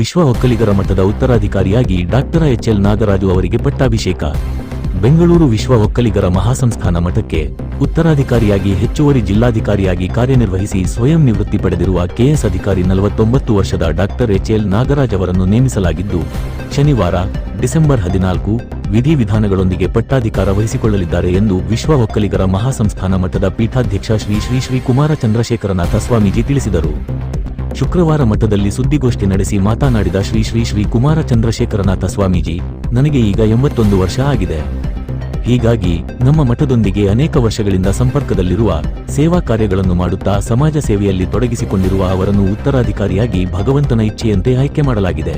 ವಿಶ್ವ ಒಕ್ಕಲಿಗರ ಮಠದ ಉತ್ತರಾಧಿಕಾರಿಯಾಗಿ ಡಾಕ್ಟರ್ ಎಚ್ ಎಲ್ ನಾಗರಾಜು ಅವರಿಗೆ ಪಟ್ಟಾಭಿಷೇಕ. ಬೆಂಗಳೂರು ವಿಶ್ವ ಒಕ್ಕಲಿಗರ ಮಹಾಸಂಸ್ಥಾನ ಮಠಕ್ಕೆ ಉತ್ತರಾಧಿಕಾರಿಯಾಗಿ ಹೆಚ್ಚುವರಿ ಜಿಲ್ಲಾಧಿಕಾರಿಯಾಗಿ ಕಾರ್ಯನಿರ್ವಹಿಸಿ ಸ್ವಯಂ ನಿವೃತ್ತಿ ಪಡೆದಿರುವ ಕೆಎಸ್ ಅಧಿಕಾರಿ ನಲವತ್ತೊಂಬತ್ತು ವರ್ಷದ ಡಾಕ್ಟರ್ ಎಚ್ ಎಲ್ ನಾಗರಾಜ್ ಅವರನ್ನು ನೇಮಿಸಲಾಗಿದ್ದು, ಶನಿವಾರ ಡಿಸೆಂಬರ್ ಹದಿನಾಲ್ಕು ವಿಧಿವಿಧಾನಗಳೊಂದಿಗೆ ಪಟ್ಟಾಧಿಕಾರ ವಹಿಸಿಕೊಳ್ಳಲಿದ್ದಾರೆ ಎಂದು ವಿಶ್ವ ಒಕ್ಕಲಿಗರ ಮಹಾಸಂಸ್ಥಾನ ಮಠದ ಪೀಠಾಧ್ಯಕ್ಷ ಶ್ರೀ ಶ್ರೀ ಶ್ರೀ ಕುಮಾರ ಚಂದ್ರಶೇಖರನಾಥ ಸ್ವಾಮೀಜಿ ತಿಳಿಸಿದರು. ಶುಕ್ರವಾರ ಮಠದಲ್ಲಿ ಸುದ್ದಿಗೋಷ್ಠಿ ನಡೆಸಿ ಮಾತನಾಡಿದ ಶ್ರೀ ಶ್ರೀ ಶ್ರೀ ಕುಮಾರ ಚಂದ್ರಶೇಖರನಾಥ ಸ್ವಾಮೀಜಿ, ನನಗೆ ಈಗ ಎಂಬತ್ತೊಂದು ವರ್ಷ ಆಗಿದೆ. ಹೀಗಾಗಿ ನಮ್ಮ ಮಠದೊಂದಿಗೆ ಅನೇಕ ವರ್ಷಗಳಿಂದ ಸಂಪರ್ಕದಲ್ಲಿರುವ ಸೇವಾ ಕಾರ್ಯಗಳನ್ನು ಮಾಡುತ್ತಾ ಸಮಾಜ ಸೇವೆಯಲ್ಲಿ ತೊಡಗಿಸಿಕೊಂಡಿರುವ ಅವರನ್ನು ಉತ್ತರಾಧಿಕಾರಿಯಾಗಿ ಭಗವಂತನ ಇಚ್ಛೆಯಂತೆ ಆಯ್ಕೆ ಮಾಡಲಾಗಿದೆ.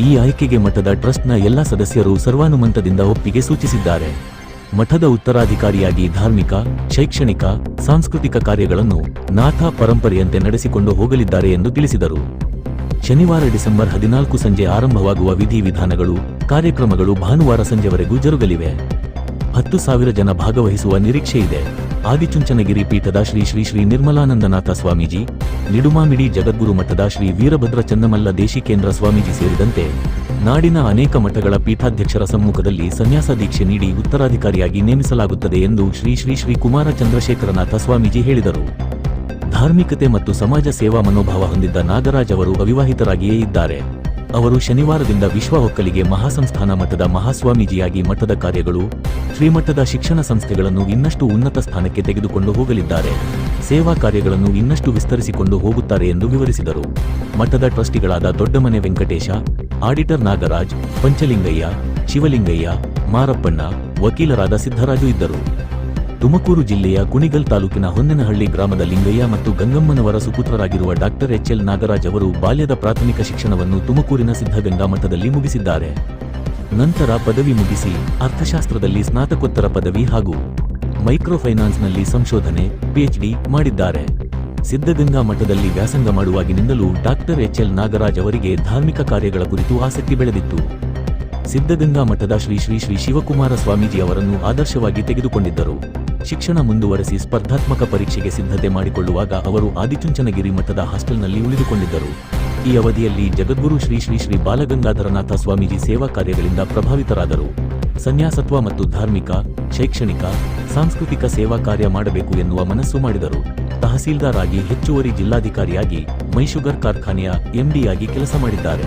ಈ ಆಯ್ಕೆಗೆ ಮಠದ ಟ್ರಸ್ಟ್ನ ಎಲ್ಲ ಸದಸ್ಯರು ಸರ್ವಾನುಮತದಿಂದ ಒಪ್ಪಿಗೆ ಸೂಚಿಸಿದ್ದಾರೆ. ಮಠದ ಉತ್ತರಾಧಿಕಾರಿಯಾಗಿ ಧಾರ್ಮಿಕ, ಶೈಕ್ಷಣಿಕ, ಸಾಂಸ್ಕೃತಿಕ ಕಾರ್ಯಗಳನ್ನು ನಾಥ ಪರಂಪರೆಯಂತೆ ನಡೆಸಿಕೊಂಡು ಹೋಗಲಿದ್ದಾರೆ ಎಂದು ತಿಳಿಸಿದರು. ಶನಿವಾರ ಡಿಸೆಂಬರ್ ಹದಿನಾಲ್ಕು ಸಂಜೆ ಆರಂಭವಾಗುವ ವಿಧಿವಿಧಾನಗಳು, ಕಾರ್ಯಕ್ರಮಗಳು ಭಾನುವಾರ ಸಂಜೆವರೆಗೂ ಜರುಗಲಿವೆ. ಹತ್ತು ಸಾವಿರ ಜನ ಭಾಗವಹಿಸುವ ನಿರೀಕ್ಷೆ ಇದೆ. ಆದಿಚುಂಚನಗಿರಿ ಪೀಠದ ಶ್ರೀ ಶ್ರೀ ಶ್ರೀ ನಿರ್ಮಲಾನಂದನಾಥ ಸ್ವಾಮೀಜಿ, ನಿಡುಮಾಮಿಡಿ ಜಗದ್ಗುರು ಮಠದ ಶ್ರೀ ವೀರಭದ್ರ ಚನ್ನಮಲ್ಲ ದೇಶಿಕೇಂದ್ರ ಸ್ವಾಮೀಜಿ ಸೇರಿದಂತೆ ನಾಡಿನ ಅನೇಕ ಮಠಗಳ ಪೀಠಾಧ್ಯಕ್ಷರ ಸಮ್ಮುಖದಲ್ಲಿ ಸನ್ಯಾಸ ದೀಕ್ಷೆ ನೀಡಿ ಉತ್ತರಾಧಿಕಾರಿಯಾಗಿ ನೇಮಿಸಲಾಗುತ್ತದೆ ಎಂದು ಶ್ರೀ ಶ್ರೀ ಶ್ರೀ ಕುಮಾರ ಚಂದ್ರಶೇಖರನಾಥ ಸ್ವಾಮೀಜಿ ಹೇಳಿದರು. ಧಾರ್ಮಿಕತೆ ಮತ್ತು ಸಮಾಜ ಸೇವಾ ಮನೋಭಾವ ಹೊಂದಿದ್ದ ನಾಗರಾಜ್ ಅವರು ಅವಿವಾಹಿತರಾಗಿಯೇ ಇದ್ದಾರೆ. ಅವರು ಶನಿವಾರದಿಂದ ವಿಶ್ವ ಒಕ್ಕಲಿಗೆ ಮಹಾಸಂಸ್ಥಾನ ಮಠದ ಮಹಾಸ್ವಾಮೀಜಿಯಾಗಿ ಮಠದ ಕಾರ್ಯಗಳು, ಶ್ರೀಮಠದ ಶಿಕ್ಷಣ ಸಂಸ್ಥೆಗಳನ್ನು ಇನ್ನಷ್ಟು ಉನ್ನತ ಸ್ಥಾನಕ್ಕೆ ತೆಗೆದುಕೊಂಡು ಹೋಗಲಿದ್ದಾರೆ. ಸೇವಾ ಕಾರ್ಯಗಳನ್ನು ಇನ್ನಷ್ಟು ವಿಸ್ತರಿಸಿಕೊಂಡು ಹೋಗುತ್ತಾರೆ ಎಂದು ವಿವರಿಸಿದರು. ಮಠದ ಟ್ರಸ್ಟಿಗಳಾದ ದೊಡ್ಡಮನೆ ವೆಂಕಟೇಶ ಆಡಿಟರ್ ನಾಗರಾಜ್, ಪಂಚಲಿಂಗಯ್ಯ, ಶಿವಲಿಂಗಯ್ಯ, ಮಾರಪ್ಪಣ್ಣ, ವಕೀಲರಾದ ಸಿದ್ದರಾಜು ಇದ್ದರು. ತುಮಕೂರು ಜಿಲ್ಲೆಯ ಕುಣಿಗಲ್ ತಾಲೂಕಿನ ಹೊನ್ನೆನಹಳ್ಳಿ ಗ್ರಾಮದ ಲಿಂಗಯ್ಯ ಮತ್ತು ಗಂಗಮ್ಮನವರ ಸುಪುತ್ರರಾಗಿರುವ ಡಾಕ್ಟರ್ ಎಚ್ ಎಲ್ ನಾಗರಾಜ್ ಅವರು ಬಾಲ್ಯದ ಪ್ರಾಥಮಿಕ ಶಿಕ್ಷಣವನ್ನು ತುಮಕೂರಿನ ಸಿದ್ಧಗಂಗಾ ಮಠದಲ್ಲಿ ಮುಗಿಸಿದ್ದಾರೆ. ನಂತರ ಪದವಿ ಮುಗಿಸಿ ಅರ್ಥಶಾಸ್ತ್ರದಲ್ಲಿ ಸ್ನಾತಕೋತ್ತರ ಪದವಿ ಹಾಗೂ ಮೈಕ್ರೋಫೈನಾನ್ಸ್ನಲ್ಲಿ ಸಂಶೋಧನೆ ಪಿಎಚ್ಡಿ ಮಾಡಿದ್ದಾರೆ. ಸಿದ್ಧಗಂಗಾ ಮಠದಲ್ಲಿ ವ್ಯಾಸಂಗ ಮಾಡುವಾಗಿನಿಂದಲೂ ಡಾಕ್ಟರ್ ಎಚ್ ಎಲ್ ನಾಗರಾಜ್ ಅವರಿಗೆ ಧಾರ್ಮಿಕ ಕಾರ್ಯಗಳ ಕುರಿತು ಆಸಕ್ತಿ ಬೆಳೆದಿತ್ತು. ಸಿದ್ಧಗಂಗಾ ಮಠದ ಶ್ರೀ ಶ್ರೀ ಶ್ರೀ ಶಿವಕುಮಾರ ಸ್ವಾಮೀಜಿ ಅವರನ್ನು ಆದರ್ಶವಾಗಿ ತೆಗೆದುಕೊಂಡಿದ್ದರು. ಶಿಕ್ಷಣ ಮುಂದುವರೆಸಿ ಸ್ಪರ್ಧಾತ್ಮಕ ಪರೀಕ್ಷೆಗೆ ಸಿದ್ಧತೆ ಮಾಡಿಕೊಳ್ಳುವಾಗ ಅವರು ಆದಿಚುಂಚನಗಿರಿ ಮಠದ ಹಾಸ್ಟೆಲ್ನಲ್ಲಿ ಉಳಿದುಕೊಂಡಿದ್ದರು. ಈ ಅವಧಿಯಲ್ಲಿ ಜಗದ್ಗುರು ಶ್ರೀ ಶ್ರೀ ಶ್ರೀ ಬಾಲಗಂಗಾಧರನಾಥ ಸ್ವಾಮೀಜಿ ಸೇವಾ ಕಾರ್ಯಗಳಿಂದ ಪ್ರಭಾವಿತರಾದರು. ಸನ್ಯಾಸತ್ವ ಮತ್ತು ಧಾರ್ಮಿಕ, ಶೈಕ್ಷಣಿಕ, ಸಾಂಸ್ಕೃತಿಕ ಸೇವಾ ಕಾರ್ಯ ಮಾಡಬೇಕು ಎನ್ನುವ ಮನಸ್ಸು ಮಾಡಿದರು. ತಹಸೀಲ್ದಾರ್ ಆಗಿ ಹೆಚ್ಚುವರಿ ಜಿಲ್ಲಾಧಿಕಾರಿಯಾಗಿ ಮೈಶುಗರ್ ಕಾರ್ಖಾನೆಯ ಎಂಡಿಯಾಗಿ ಕೆಲಸ ಮಾಡಿದ್ದಾರೆ.